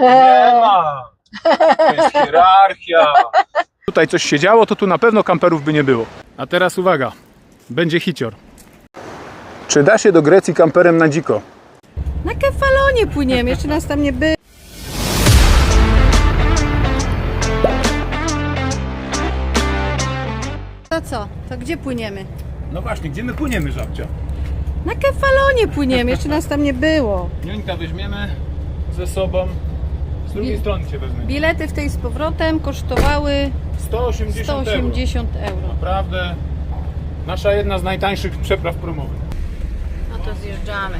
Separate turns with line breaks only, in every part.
Nie ma. To jest hierarchia. Tutaj coś się działo, to tu na pewno kamperów by nie było. A teraz uwaga, będzie hicior. Czy da się do Grecji kamperem na dziko?
Na kefalonie płyniemy, jeszcze nas tam nie było. To co? To gdzie płyniemy?
No właśnie, gdzie my płyniemy, żabcia?
Na kefalonie płyniemy, jeszcze nas tam nie było.
Niuńka weźmiemy ze sobą. Z drugiej
Bi-
strony cię wezmę.
Bilety w tej z powrotem kosztowały
180,
180
euro.
euro.
Naprawdę nasza jedna z najtańszych przepraw promowych.
No to zjeżdżamy.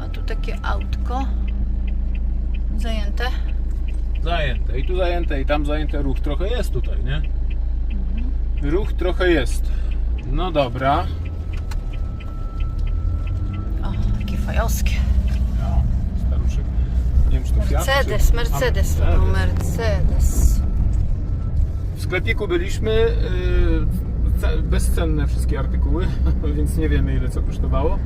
A tu takie autko zajęte.
Zajęte. I tu zajęte, i tam zajęte. Ruch trochę jest tutaj, nie? Ruch trochę jest. No dobra.
O, takie fajowskie.
Staruszek. Nie wiem, czy to Fiat,
Mercedes,
czy...
Mercedes to był Mercedes.
W sklepiku byliśmy. Yy, ce- bezcenne wszystkie artykuły, więc nie wiemy ile co kosztowało.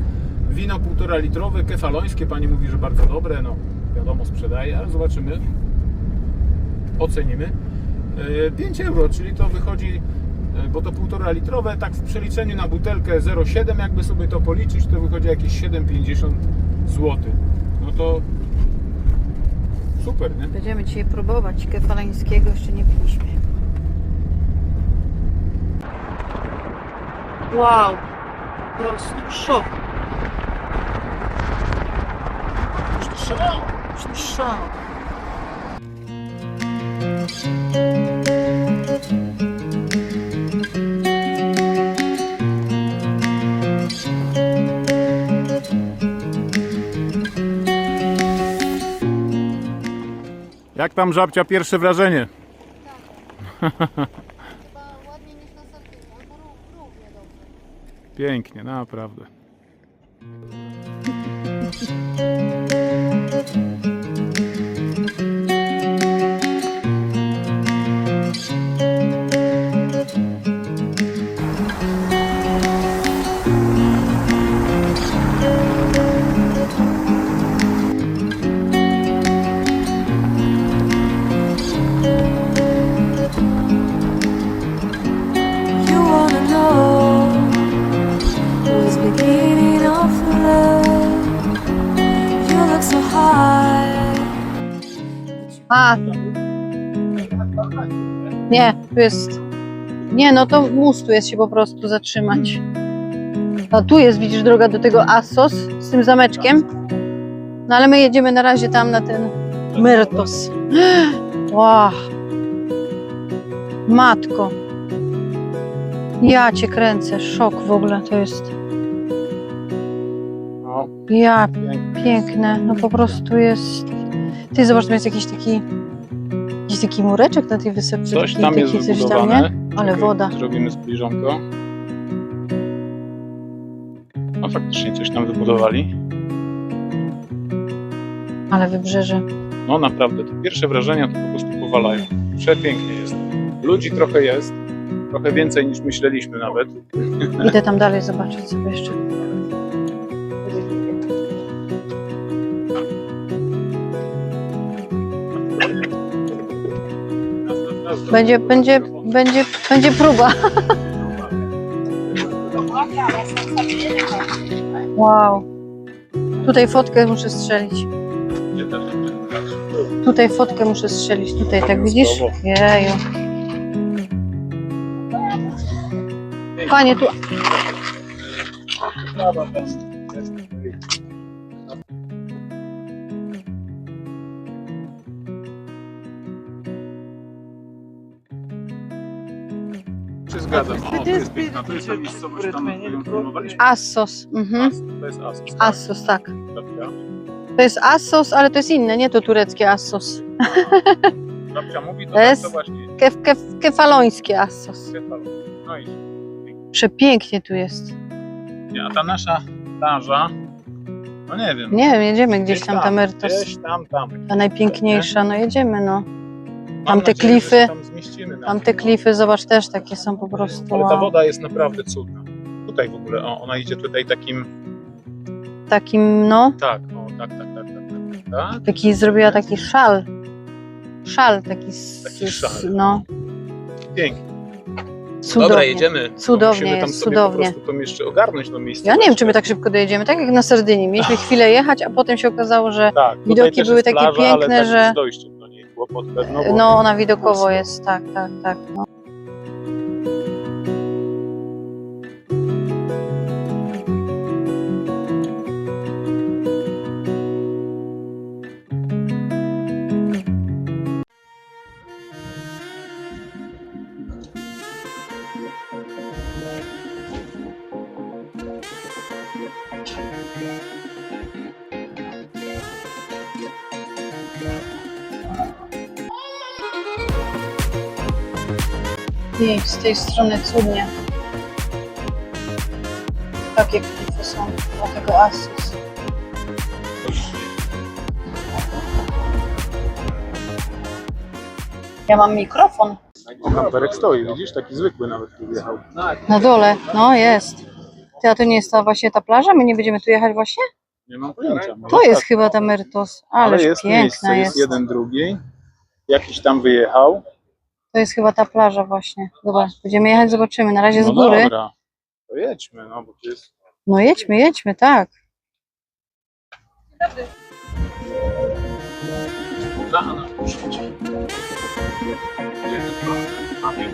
Wino półtora litrowe, kefalońskie. Pani mówi, że bardzo dobre. No, wiadomo, sprzedaje, ale zobaczymy. Ocenimy. Yy, 5 euro, czyli to wychodzi, bo to półtora litrowe, tak w przeliczeniu na butelkę 0,7, jakby sobie to policzyć, to wychodzi jakieś 7,50 zł. No to super, nie?
Będziemy dzisiaj próbować kefalańskiego, jeszcze nie piliśmy. Wow, po prostu szok. Szok. Szok.
Jak tam żabcia pierwsze wrażenie?
ładniej niż na Sardyni, albo równie dobrze.
Pięknie, naprawdę.
tu jest. Nie, no to mus tu jest się po prostu zatrzymać. A tu jest, widzisz, droga do tego Assos z tym zameczkiem. No ale my jedziemy na razie tam na ten Myrtos. Wow. Matko. Ja cię kręcę, szok w ogóle to jest.
No,
Ja. Piękne, no po prostu jest. Ty zobacz, tam jest jakiś taki. Jakiś taki mureczek na tej wysepce.
Coś tam jest
taki coś tam,
wybudowane.
nie? Ale
Czekaj,
woda.
Zrobimy zbliżonko. No faktycznie coś tam wybudowali.
Ale wybrzeże.
No naprawdę, te pierwsze wrażenia to po prostu powalają. Przepięknie jest. Ludzi trochę jest. Trochę więcej niż myśleliśmy nawet.
Idę tam dalej zobaczyć sobie jeszcze. Będzie, będzie, będzie, będzie próba. Wow. Tutaj fotkę muszę strzelić. Tutaj fotkę muszę strzelić. Tutaj, tak widzisz? Jeju. Panie, tu
zgadzam. O, to jest piękna, to jest ta miejscowość tam, którą promowaliśmy.
Assos. Mhm.
To jest Asos. tak?
Assos, tak.
Babcia.
To jest Assos, ale to jest inne, nie to tureckie Assos.
Babcia mówi, to,
To jest-
to właśnie
Kef, kef, kefalońskie Assos.
kefal. No i
Przepięknie tu jest.
nie, a ta nasza plaża, no nie wiem.
Nie wiem, jedziemy gdzieś tam, tam Ertos.
Gdzieś tam, tam.
Ta najpiękniejsza, no jedziemy, no.
Mam
Tam te
nadzieję, że
klify,
się Tam zmieścimy. na
Tam te klify, zobacz, też takie są po prostu.
Ale ta
Wow.
woda jest naprawdę cudna. tutaj w ogóle. O, ona idzie tutaj takim.
Takim, no,
Tak, o, tak, tak, tak, tak, tak. tak.
taki zrobiła taki szal. Szal taki. Z,
Taki
z-
szal.
No,
Pięknie.
cudownie.
Dobra, jedziemy.
Cudownie
Musimy tam
jest,
sobie
cudownie.
po prostu to jeszcze ogarnąć to miejsce.
Ja nie wiem, czy my tak szybko dojedziemy. Tak jak na Sardynii. Mieliśmy chwilę jechać, a potem się okazało, że
Tak, tutaj
widoki
też
były
jest
takie
plaża, ale
piękne,
tak
że-
kłopot pewno. bo-
no ona widokowo jest. Tak, tak, tak. No. I z tej strony cudnie. Takie klify są dla tego Asus. Ja mam mikrofon
Kamperek stoi, widzisz? Taki zwykły nawet tu wjechał.
na dole. No jest. Ty, a to nie jest ta właśnie ta plaża? My nie będziemy tu jechać właśnie?
Nie mam pojęcia. może
To jest
tak.
chyba ta Mertos.
Ale
Ależ
jest
piękna
miejsce,
jest.
jest jeden, drugi. Jakiś tam wyjechał.
To jest chyba ta plaża właśnie. Zobacz, będziemy jechać, zobaczymy. Na razie z
No
góry.
dobra. To jedźmy, no bo to jest...
No jedźmy, jedźmy, tak.
Proszę cię. Jeden, dwa, mamy.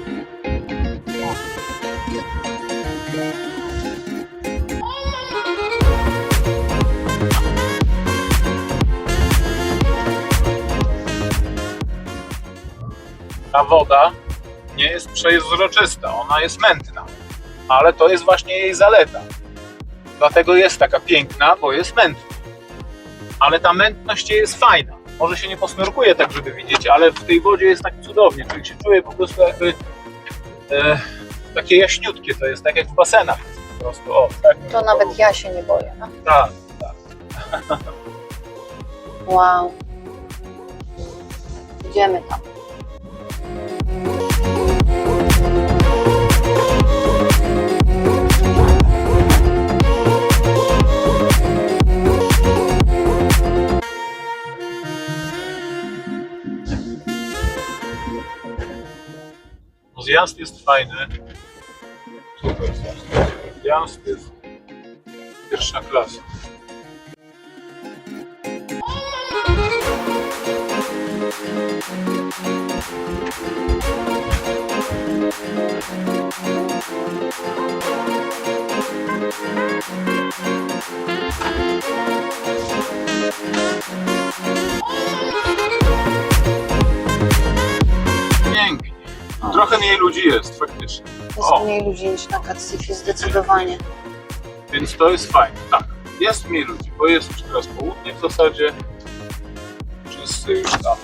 Ta woda nie jest przezroczysta, ona jest mętna, ale to jest właśnie jej zaleta. Dlatego jest taka piękna, bo jest mętna. Ale ta mętność jest fajna. Może się nie posnurkuje tak, żeby widzieć, ale w tej wodzie jest tak cudownie. Człowiek się czuje po prostu jakby e, takie jaśniutkie to jest, tak jak w basenach po prostu. O, tak.
To nawet ja się nie boję. No.
Tak.
Wow. Idziemy tam.
Zjazd jest fajny. Super zjazd. Jest pierwsza klasa. Pięknie. Trochę mniej ludzi jest faktycznie.
Jest
O.
mniej ludzi niż na Kacifie, zdecydowanie.
Więc to jest fajne. Tak, jest mniej ludzi, bo jest już teraz południe w zasadzie. Wszyscy już tam.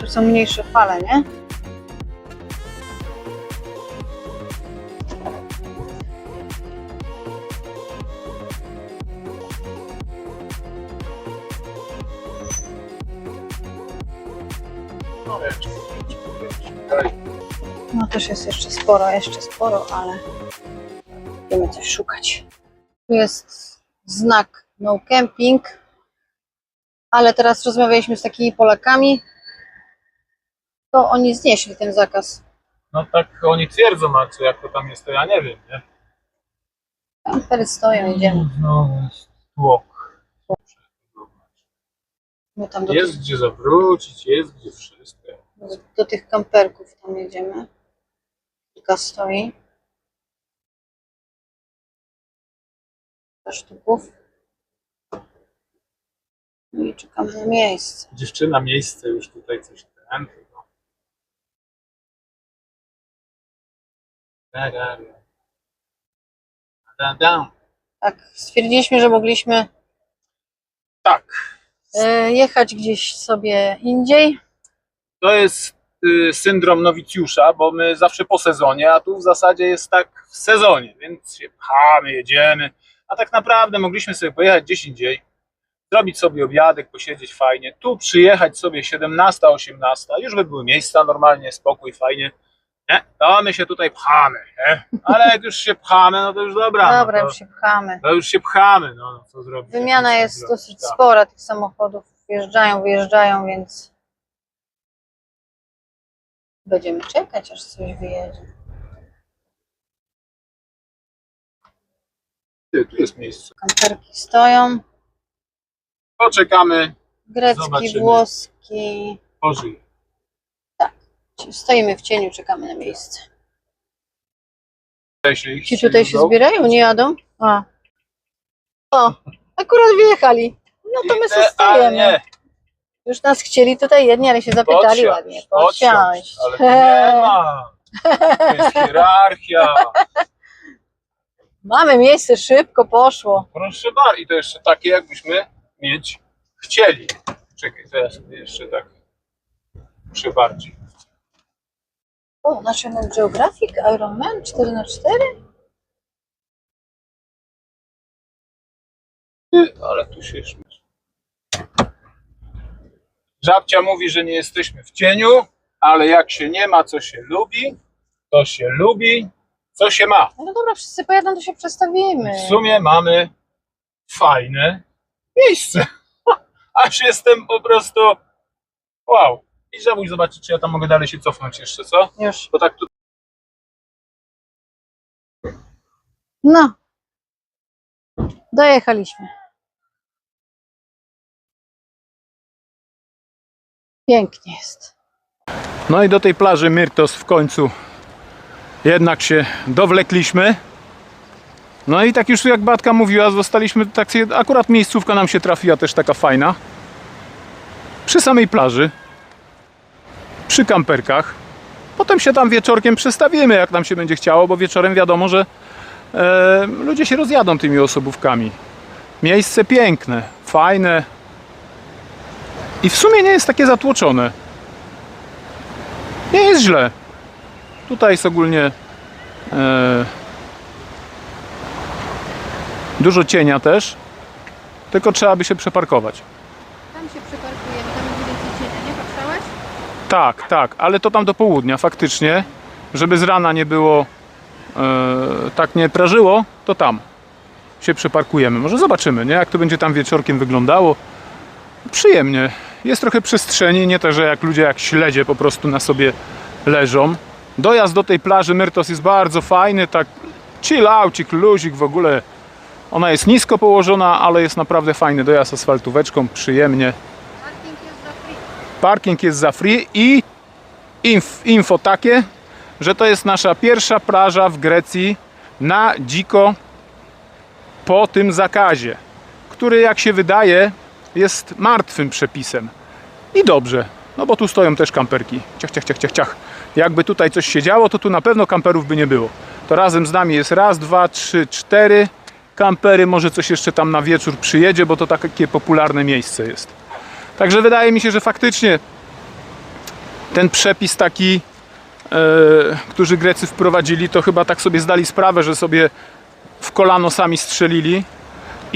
Tu są mniejsze fale, nie?
No
też jest jeszcze sporo, jeszcze sporo, ale będziemy coś szukać. Tu jest znak no camping, ale teraz rozmawialiśmy z takimi Polakami, to oni znieśli ten zakaz.
No tak oni twierdzą, a co jak to tam jest, to ja nie wiem, nie?
Kampery stoją, idziemy.
No jest tłok.
My tam do,
Jest gdzie zawrócić, jest gdzie wszystko.
tych, do tych kamperków tam jedziemy. Kilka stoi. Kilka sztuków. No i czekamy na miejsce.
Dziewczyna miejsce już tutaj coś ten. chyba. Da, da, da. Da, da.
Tak, stwierdziliśmy, że mogliśmy
Tak,
e, jechać gdzieś sobie indziej.
to jest syndrom nowicjusza, bo my zawsze po sezonie, a tu w zasadzie jest tak w sezonie, więc się pchamy, jedziemy. A tak naprawdę mogliśmy sobie pojechać gdzieś indziej, zrobić sobie obiadek, posiedzieć fajnie, tu przyjechać sobie 17, 18, już by były miejsca normalnie, spokój, fajnie. Nie? To my się tutaj pchamy, nie? Ale jak już się pchamy, no to już dobra.
Dobra,
no to,
już się pchamy.
to już się pchamy, no, no co zrobić.
Wymiana jest dosyć
tak.
spora tych samochodów. Wjeżdżają, wyjeżdżają, więc będziemy czekać, aż coś wyjedzie.
Ty, Tu jest miejsce.
Kamperki stoją.
Poczekamy,
Grecki,
Zobaczymy.
włoski.
pożyj.
Stoimy w cieniu, czekamy na miejsce.
Tutaj się
Ci tutaj się
zbierają.
zbierają, nie jadą? A. O, akurat wyjechali. No to my sobie
Ale
stajemy. Już nas chcieli tutaj jedni, ale się zapytali
podsiąść,
ładnie.
podsiąść.
Podsiąść.
Ale nie ma. To jest hierarchia.
Mamy miejsce, szybko poszło.
Proszę bardzo. I to jeszcze takie, jakbyśmy mieć chcieli. Czekaj, sobie jeszcze tak muszę bardziej.
O, National Geographic, Iron Man 4x4.
Ty, ale tu się śmiesz. Żabcia mówi, że nie jesteśmy w cieniu, ale jak się nie ma, co się lubi, to się lubi, co się ma.
No dobra, wszyscy pojadą, to się przestawimy.
W sumie mamy fajne miejsce. Aż jestem po prostu wow. I żałuj zobaczyć, czy ja tam mogę dalej się cofnąć jeszcze, co?
Już.
Bo tak tu
No. Dojechaliśmy. Pięknie jest.
No i do tej plaży Myrtos w końcu jednak się dowlekliśmy. No i tak już jak Batka mówiła, zostaliśmy tak akurat miejscówka nam się trafiła też taka fajna. Przy samej plaży. Przy kamperkach. Potem się tam wieczorkiem przestawimy, jak nam się będzie chciało, bo wieczorem wiadomo, że e, ludzie się rozjadą tymi osobówkami. Miejsce piękne, fajne i w sumie nie jest takie zatłoczone. Nie jest źle. Tutaj jest ogólnie e, dużo cienia też, tylko trzeba by się przeparkować.
Tam się przeparkujemy, tam będzie więcej cienia, nie?
Tak, tak, ale to tam do południa faktycznie, żeby z rana nie było e, tak nie prażyło, to tam się przeparkujemy. Może zobaczymy, nie? Jak to będzie tam wieczorkiem wyglądało. Przyjemnie. Jest trochę przestrzeni, nie tak, że jak ludzie jak śledzie po prostu na sobie leżą. Dojazd do tej plaży Myrtos jest bardzo fajny, tak chill outik, luzik w ogóle. Ona jest nisko położona, ale jest naprawdę fajny dojazd asfaltóweczką, przyjemnie.
Parking jest za free.
Parking jest za free i inf, info takie, że to jest nasza pierwsza plaża w Grecji na dziko po tym zakazie, który jak się wydaje jest martwym przepisem. I dobrze, no bo tu stoją też kamperki. Ciach, ciach, ciach, ciach, ciach. Jakby tutaj coś się działo, to tu na pewno kamperów by nie było. To razem z nami jest raz, dwa, trzy, cztery kampery. Może coś jeszcze tam na wieczór przyjedzie, bo to takie popularne miejsce jest. Także wydaje mi się, że faktycznie ten przepis taki, e, który Grecy wprowadzili, to chyba tak sobie zdali sprawę, że sobie w kolano sami strzelili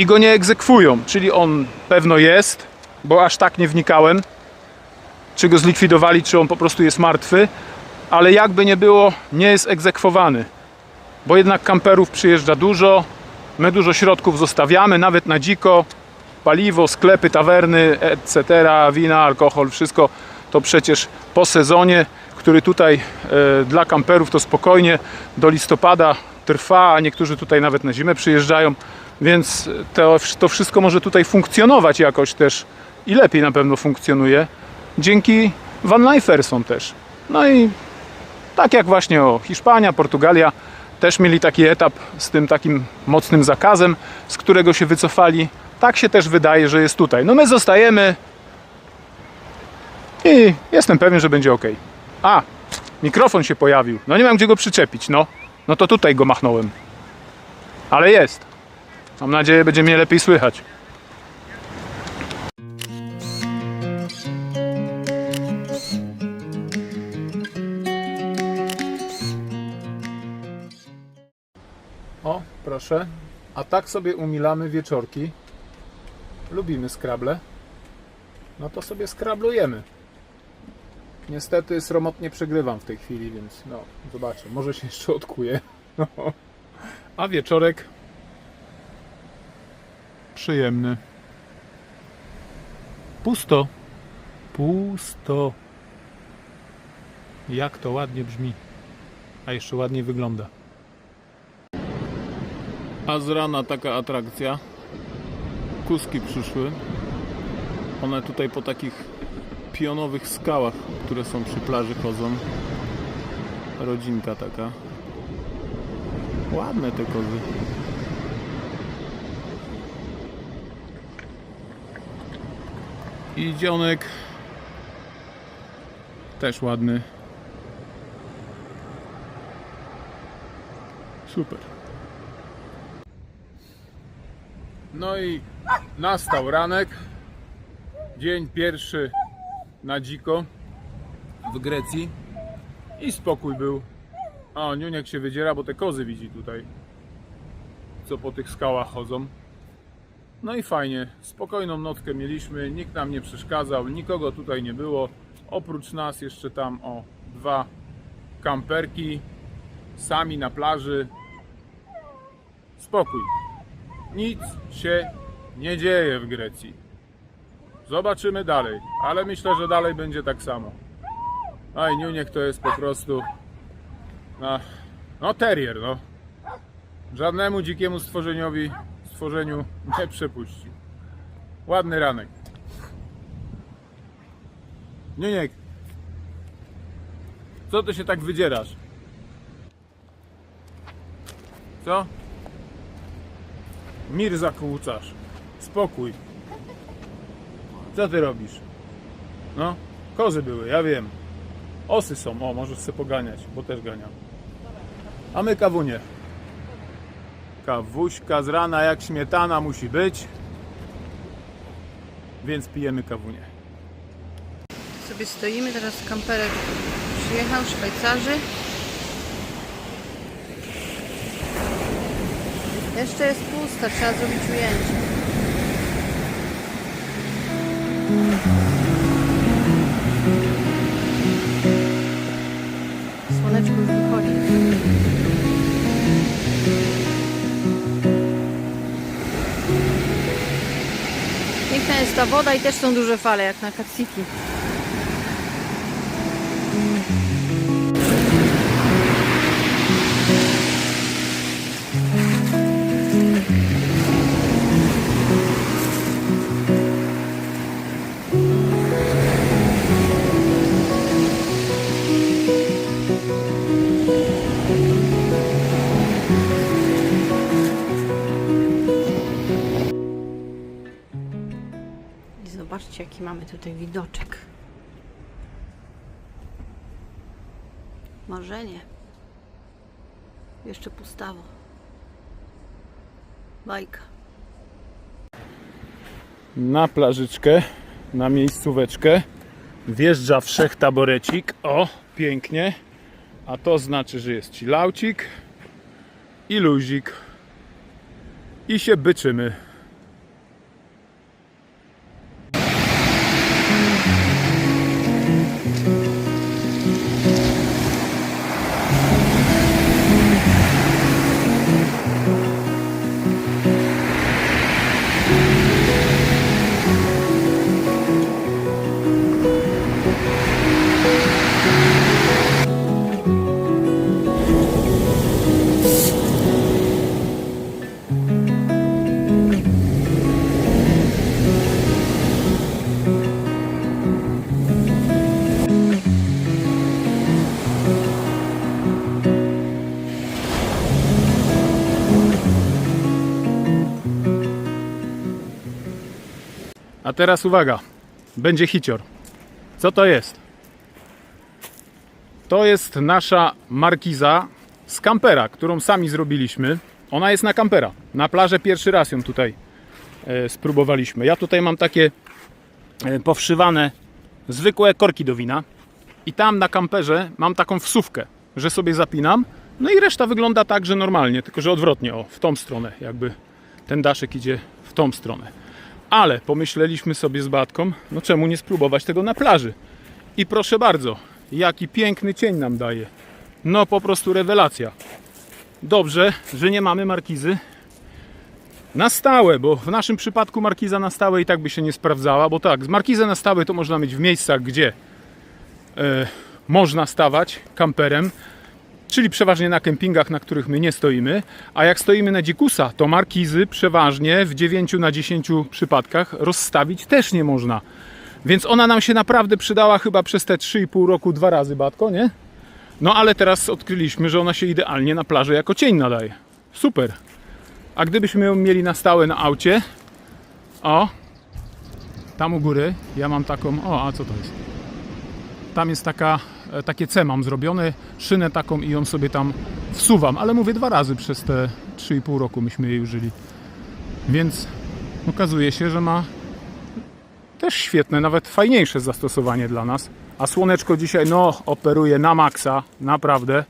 i go nie egzekwują. Czyli on pewno jest, bo aż tak nie wnikałem, czy go zlikwidowali, czy on po prostu jest martwy, ale jakby nie było, nie jest egzekwowany. Bo jednak kamperów przyjeżdża dużo, my dużo środków zostawiamy, nawet na dziko, paliwo, sklepy, tawerny, etc., wina, alkohol, wszystko to przecież po sezonie, który tutaj e, dla kamperów to spokojnie do listopada trwa, a niektórzy tutaj nawet na zimę przyjeżdżają, więc to, to wszystko może tutaj funkcjonować jakoś też i lepiej na pewno funkcjonuje dzięki Van Lifersom też. No i tak jak właśnie o Hiszpania, Portugalia też mieli taki etap z tym takim mocnym zakazem, z którego się wycofali. Tak się też wydaje, że jest tutaj. No my zostajemy i jestem pewien, że będzie ok. A, mikrofon się pojawił. No nie mam gdzie go przyczepić, no. No to tutaj go machnąłem. Ale jest. Mam nadzieję, będzie mnie lepiej słychać. O, proszę. A tak sobie umilamy wieczorki. Lubimy skrable. No to sobie skrablujemy. Niestety sromotnie przegrywam w tej chwili, więc no, zobaczę. Może się jeszcze odkuję. No. A wieczorek przyjemny. Pusto. Pusto. Jak to ładnie brzmi. A jeszcze ładniej wygląda. A z rana taka atrakcja. Kuski przyszły. One tutaj po takich pionowych skałach, które są przy plaży chodzą. Rodzinka taka. Ładne te kozy. I dzionek też ładny. Super. No i nastał ranek. Dzień pierwszy na dziko w Grecji. I spokój był. A, Niuniek się wydziera, bo te kozy widzi tutaj. Co po tych skałach chodzą. No i fajnie, spokojną nockę mieliśmy, nikt nam nie przeszkadzał, nikogo tutaj nie było. Oprócz nas jeszcze tam o dwa kamperki, sami na plaży. Spokój. Nic się nie dzieje w Grecji. Zobaczymy dalej, ale myślę, że dalej będzie tak samo. Aj, Niuniek to jest po prostu. No, no terrier, no. Żadnemu dzikiemu stworzeniowi, stworzeniu nie przepuści. Ładny ranek. Niuniek, co ty się tak wydzierasz? Co? Mir zakłócasz. Spokój. Co ty robisz? No, kozy były, ja wiem. Osy są, o, możesz sobie poganiać, bo też ganiam. A my kawunie. Kawuśka z rana jak śmietana musi być. Więc pijemy kawunie.
Sobie stoimy, teraz kamperek przyjechał, Szwajcarzy. Jeszcze jest pusta, trzeba zrobić ujęcie. Piękna jest ta woda i też są duże fale, jak na Katsiki. Zobaczcie, jaki mamy tutaj widoczek. Marzenie. Jeszcze pustawo. Bajka.
Na plażyczkę, na miejscóweczkę wjeżdża wszech taborecik. O, pięknie. A to znaczy, że jest chillaucik i luzik. I się byczymy. A teraz uwaga, będzie hicior. Co to jest? To jest nasza markiza z kampera, którą sami zrobiliśmy. Ona jest na kampera. Na plażę pierwszy raz ją tutaj e, spróbowaliśmy. Ja tutaj mam takie e, powszywane zwykłe korki do wina. I tam na kamperze mam taką wsówkę, że sobie zapinam. No i reszta wygląda tak, że normalnie, tylko że odwrotnie, o, w tą stronę jakby ten daszek idzie w tą stronę. Ale pomyśleliśmy sobie z Batką, no czemu nie spróbować tego na plaży? I proszę bardzo, jaki piękny cień nam daje. No po prostu rewelacja. Dobrze, że nie mamy markizy na stałe, bo w naszym przypadku markiza na stałe i tak by się nie sprawdzała, bo tak, markizę na stałe to można mieć w miejscach, gdzie e, można stawać kamperem, czyli przeważnie na kempingach, na których my nie stoimy, a jak stoimy na dzikusa, to markizy przeważnie w 9 na 10 przypadkach rozstawić też nie można. Więc ona nam się naprawdę przydała chyba przez te 3,5 roku dwa razy, Batko, nie? No ale teraz odkryliśmy, że ona się idealnie na plaży jako cień nadaje. Super. A gdybyśmy ją mieli na stałe na aucie, o, tam u góry, ja mam taką, o, a co to jest? Tam jest taka, takie C mam zrobione, szynę taką i ją sobie tam wsuwam, ale mówię dwa razy przez te 3,5 roku myśmy jej użyli. Więc okazuje się, że ma też świetne, nawet fajniejsze zastosowanie dla nas. A słoneczko dzisiaj, no, operuje na maksa, naprawdę.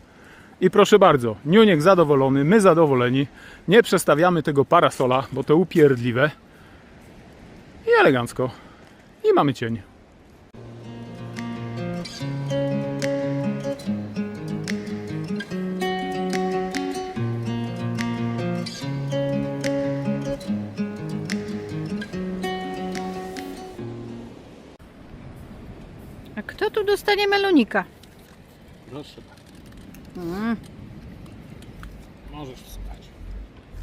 I proszę bardzo, Niuniek zadowolony, my zadowoleni. Nie przestawiamy tego parasola, bo to upierdliwe. I elegancko. I mamy cień.
A kto tu dostanie melonika?
Proszę.
Mm,
Możesz wsłuchać.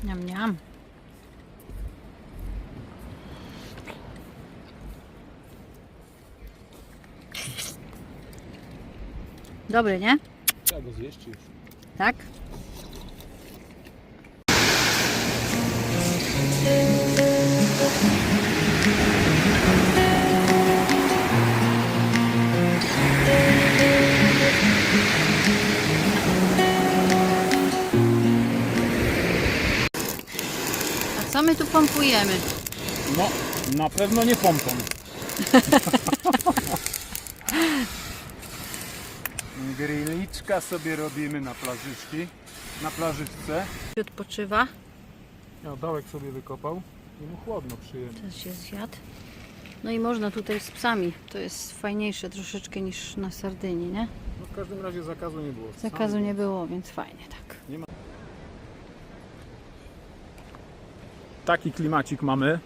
niam, niam. Dobry, nie?
Trzeba go zjeść już.
Tak? Pompujemy?
No, na pewno nie pompą. Grilliczka sobie robimy na plażyczki, na plażyczce.
Odpoczywa.
Ja dołek sobie wykopał i mu chłodno przyjemnie.
Też się zjadł. No i można tutaj z psami. To jest fajniejsze troszeczkę niż na Sardynii, nie?
No w każdym razie zakazu nie było.
Zakazu nie było, więc fajnie tak.
Taki klimacik mamy.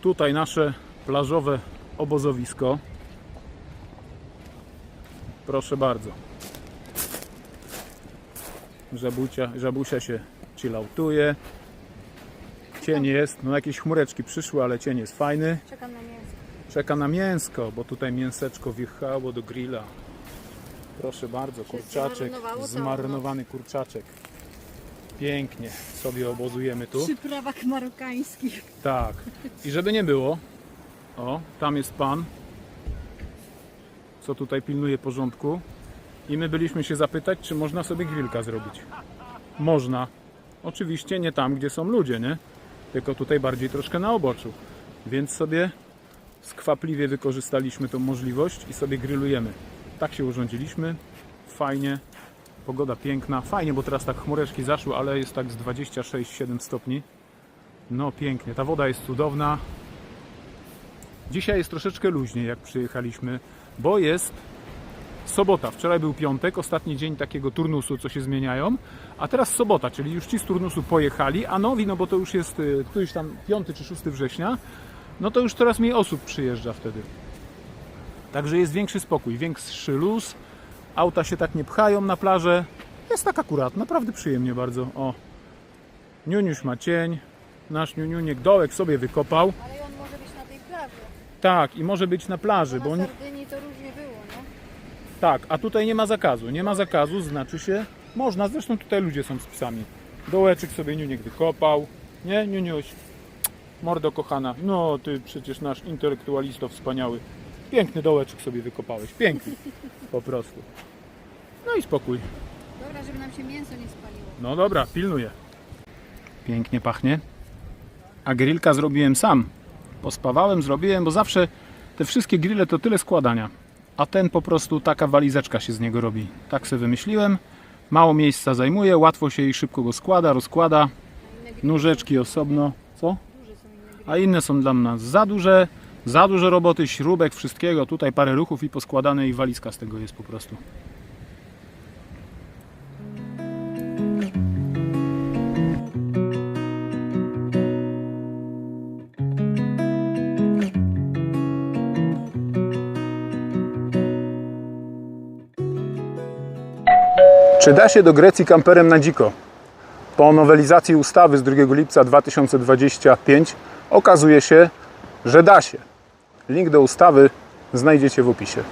Tutaj nasze plażowe obozowisko. Proszę bardzo. Żabucia, żabusia się chilloutuje. Cień jest, no jakieś chmureczki przyszły, ale cień jest fajny.
Czekam na mięso.
Czeka na mięsko, bo tutaj mięseczko wjechało do grilla. Proszę bardzo, kurczaczek, zmarynowany kurczaczek. Pięknie sobie obozujemy tu.
Przyprawak marokańskich.
Tak. I żeby nie było, o, tam jest pan, co tutaj pilnuje porządku. I my byliśmy się zapytać, czy można sobie grillka zrobić. Można. Oczywiście nie tam, gdzie są ludzie, nie? Tylko tutaj bardziej troszkę na oboczu. Więc sobie skwapliwie wykorzystaliśmy tą możliwość i sobie grillujemy. Tak się urządziliśmy. Fajnie. Pogoda piękna. Fajnie, bo teraz tak chmureczki zaszły, ale jest tak z 26-7 stopni. No pięknie, ta woda jest cudowna. Dzisiaj jest troszeczkę luźniej, jak przyjechaliśmy, bo jest sobota. Wczoraj był piątek, ostatni dzień takiego turnusu, co się zmieniają, a teraz sobota, czyli już ci z turnusu pojechali, a nowi, no bo to już jest y, któryś tam 5 czy 6 września, no to już coraz mniej osób przyjeżdża wtedy. Także jest większy spokój, większy luz, auta się tak nie pchają na plażę. Jest tak akurat, naprawdę przyjemnie bardzo. O, Niuniuś ma cień, nasz Niuniuniek dołek sobie wykopał.
Ale on może być na tej plaży.
Tak, i może być na plaży, bo
Na Sardynii to różnie było, nie?
tak, a tutaj nie ma zakazu. Nie ma zakazu, znaczy się można, zresztą tutaj ludzie są z psami. Dołeczek sobie Niuniek wykopał. Nie, Niuniuś? Mordo kochana, no ty przecież nasz intelektualisto wspaniały. Piękny dołeczek sobie wykopałeś, piękny, po prostu. No i spokój.
Dobra, żeby nam się mięso nie spaliło.
No dobra, pilnuję. Pięknie pachnie. A grillka zrobiłem sam. Pospawałem, zrobiłem, bo zawsze te wszystkie grille to tyle składania. A ten po prostu taka walizeczka się z niego robi. Tak sobie wymyśliłem. Mało miejsca zajmuje, łatwo się i szybko go składa, rozkłada. Nóżeczki osobno. Co? A inne są dla nas za duże. Za dużo roboty, śrubek, wszystkiego. Tutaj parę ruchów i poskładane i walizka z tego jest po prostu. Czy da się do Grecji kamperem na dziko? Po nowelizacji ustawy z 2 lipca 2025 okazuje się, że da się. Link do ustawy znajdziecie w opisie.